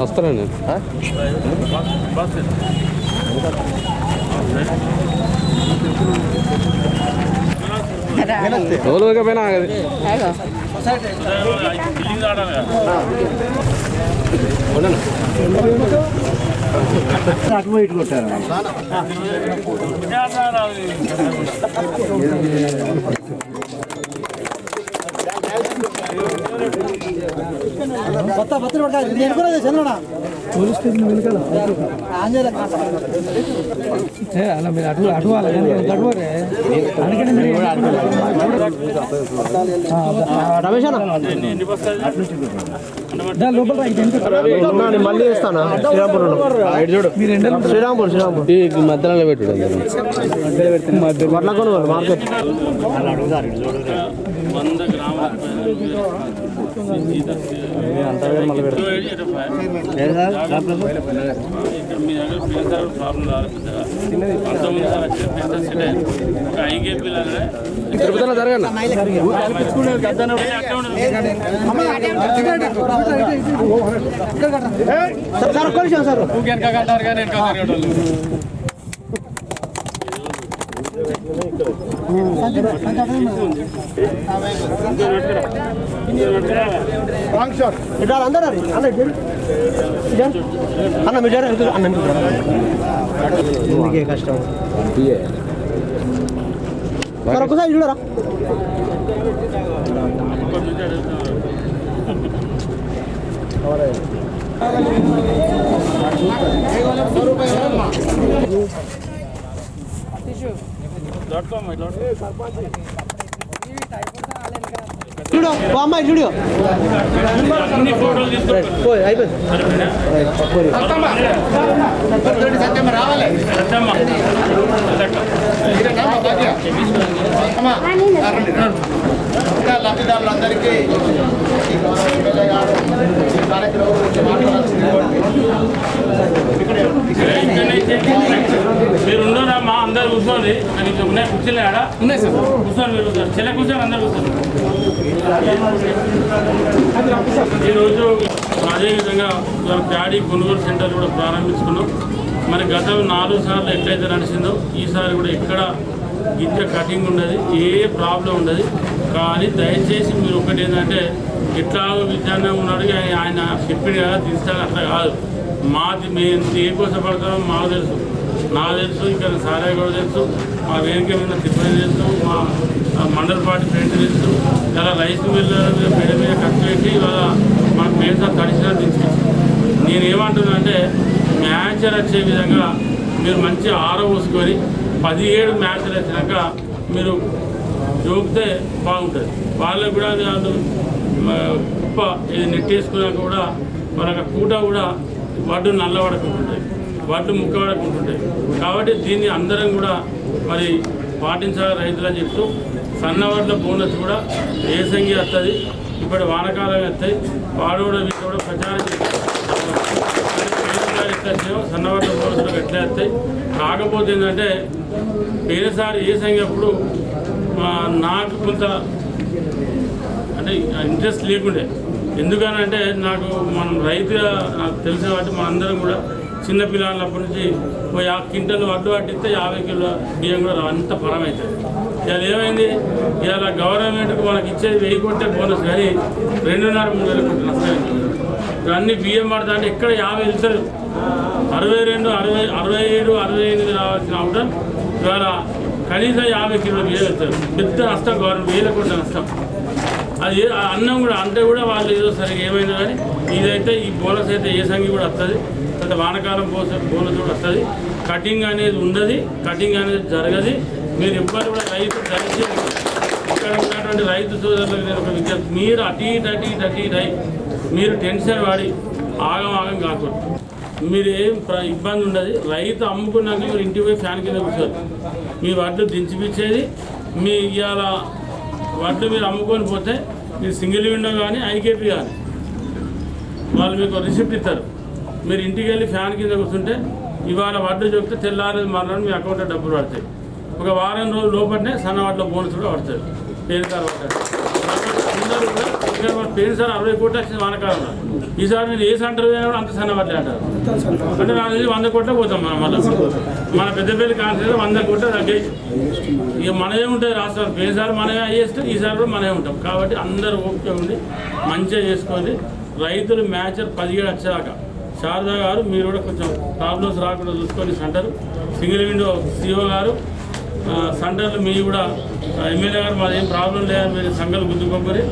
వస్తానండి రోజులుగా పైన ఆగదు అటు పోయి ఇటు కొట్టారు కొత్త పత్రిక పట్టాలి నేను కూడా చంద్రనా పోలీస్ స్టేషన్ వెనుకాల అలా మీరు అటు అటు గడవరే అందుకని మీరు రమేష్ మళ్ళీ ఇస్తాను శ్రీరాంపూర్ శ్రీరాంపూర్. శ్రీరాంపూర్ ఈ మధ్యలో అందరూ వడ్ల కొనుగోలు మార్కెట్ వంద గ్రాముల మీ దగ్గర ప్లేసర్ ప్రాబ్లం రాలేదు అంతకుముందు సార్ వచ్చే ప్లేసర్ సెట్ అయింది ఒక ఐకేపీ లాగా తిరుపతిలో జరగండి సార్ సార్ ఒక్క నిమిషం సార్ ఇట్లా అందరూ రండి. అన్న ఇటు రండి. ఇటు అన్న మీరు అన్న ఎందుకే కష్టం సార్ చూడరా Thank you. చూడు సత్యమ్మ. ఇంకా లబ్ధిదారులందరికీ కార్యక్రమం గురించి మాట్లాడాల్సింది. అందరు కూర్చోండి నాకు ఇంకా ఉన్నాయి కుర్చీలు ఆడ. ఉన్నాయి సార్. కూర్చోండి మీరు కూర్చోండి చెల్ల కూర్చొని అందరు కూర్చోండి ఈరోజు అదేవిధంగా ప్యాడీ కొనుగోలు సెంటర్ కూడా ప్రారంభించుకున్నాం. మరి గత నాలుగు సార్లు ఎట్లయితే నడిచిందో ఈసారి కూడా ఎక్కడ గింజ కటింగ్ ఉండదు ఏ ప్రాబ్లం ఉండదు కానీ దయచేసి మీరు ఒకటి ఏంటంటే ఎట్లా విజ్ఞానం ఉన్నాడు ఆయన చెప్పింది కదా తీస్తాను అట్లా కాదు. మాది మేము దేనికోసం పడతామో మాకు తెలుసు. నా తెలుసు ఇక్కడ సారాయి కూడా తెలుసు మా వేదిక మీద సిబ్బంది తెలుసు మా మండల్ మండల పార్టీ ఫ్రెండ్ తెలుసు ఇలా రైస్ మిల్ పేడ మీద ఖర్చు పెట్టి ఇవాళ మనకు పేరు తడిసిన తీసుకొచ్చి నేను ఏమంటున్నా అంటే మ్యాచర్ వచ్చే విధంగా మీరు మంచి ఆరో పోసుకొని పదిహేడు మ్యాచ్లు వచ్చినాక మీరు చూపితే బాగుంటుంది. వాళ్ళకు కూడా అది వాళ్ళు కుప్ప ఇది నెట్టేసుకున్నాక కూడా మనకు కూట కూడా వడ్డు నల్లబడకుంటుంటాయి వడ్డు ముక్కబడకుంటుంటాయి కాబట్టి దీన్ని అందరం కూడా మరి పాటించాలి రైతులని చెప్తూ సన్న బోనస్ కూడా ఏ వస్తుంది ఇప్పటి వానకాలం వస్తాయి వాడు కూడా కూడా ప్రచారం చేస్తారు సన్నవాళ్ళ బోనస్లు ఎట్లా వస్తాయి కాకపోతే ఏంటంటే పేరుసారి ఏ సంఖ్య అప్పుడు నాకు కొంత అంటే ఇంట్రెస్ట్ లేకుండే. ఎందుకనంటే నాకు మనం రైతుగా నాకు తెలిసిన వాటి మనందరం కూడా చిన్నపిల్లలప్పటి నుంచి ఓ యా క్వింటల్ పట్టిస్తే యాభై కిలో బియ్యం కూడా అంత పరమవుతుంది ఇవాళ ఏమైంది? ఇవాళ గవర్నమెంట్కి మనకి ఇచ్చేది వెయ్యి కొట్టే బోనస్ కానీ రెండున్నర మూడు వేల కోట్ల ఇప్పుడు అన్ని బియ్యం పడతా అంటే ఎక్కడ యాభై వెళ్తారు అరవై రెండు అరవై అరవై ఏడు అరవై ఎనిమిది రావాల్సిన అవడం ఇవాళ కనీసం యాభై కిలో బియ్యం వెళ్తారు పెద్ద నష్టం గవర్నమెంట్ వేల కోట్ల నష్టం. అది అన్నం కూడా అంటే కూడా వాళ్ళు ఏదో సరిగ్గా ఏమైనా కానీ ఇదైతే ఈ బోనస్ అయితే ఏ సంగి కూడా వస్తుంది తర్వాత వానకాలం బోనస్ బోనస్ కూడా వస్తుంది కటింగ్ అనేది ఉండదు కటింగ్ అనేది జరగదు. మీరు ఎవ్వరు కూడా రైతు దయచేసి ఇక్కడ ఉన్నటువంటి రైతు సోదరులకు నేను ఒక విజ్ఞప్తి మీరు అటు ఇటు అటు ఇటు అటు ఇటు మీరు టెన్షన్ పడి ఆగం ఆగం కాకూడదు. మీరు ఏం ప్ర- ఇబ్బంది ఉండదు. రైతు అమ్ముకున్నాక మీరు ఇంటికి పోయి ఫ్యాన్ కింద కూర్చోరు మీ వడ్లు దించిపించేది మీ ఇవాళ వడ్లు మీరు అమ్ముకొని పోతే మీరు సింగిల్ విండో కానీ ఐకేపీ కానీ వాళ్ళు మీకు రిసిప్ట్ ఇస్తారు. మీరు ఇంటికి వెళ్ళి ఫ్యాన్ కింద కూర్చుంటే ఇవాళ వడ్లు చెప్తే తెల్లారి మరణం మీ అకౌంట్లో డబ్బులు పడతాయి. ఒక వారం రోజుల లోపలనే సన్న వడ్ల బోనస్ కూడా పడతాయి. పేరు తర్వాత అందరూ మన పేరు సార్ అరవై కోట్లు వచ్చింది వానకాలంలో ఈసారి నేను ఏ సెంటర్ పోయినా కూడా అంత సన్నబడ్లే అంటారు. అంటే నాకు తెలిసి వంద కోట్ల పోతాం మనం మళ్ళీ. మన పెద్దపల్లి కాన్సర్ వంద కోట్ల తగ్గాయి. ఇక మనమే ఉంటుంది రాష్ట్రం పేరుసారి మనమే అయ్యేస్తే ఈసారి కూడా మనమే ఉంటాం. కాబట్టి అందరూ ఓపిక ఉండి మంచిగా చేసుకోండి. రైతులు మ్యాచర్ పదిహేడు వచ్చాక శారదా గారు మీరు కూడా కొంచెం ప్రాబ్లమ్స్ రాకుండా చూసుకొని సెంటర్. సింగిల్ విండో సిఓ గారు సెంటర్లు మీ కూడా ఎమ్మెల్యే గారు మాది ఏం ప్రాబ్లం లేదని మీరు సంఘాలు గుర్తుకోకరి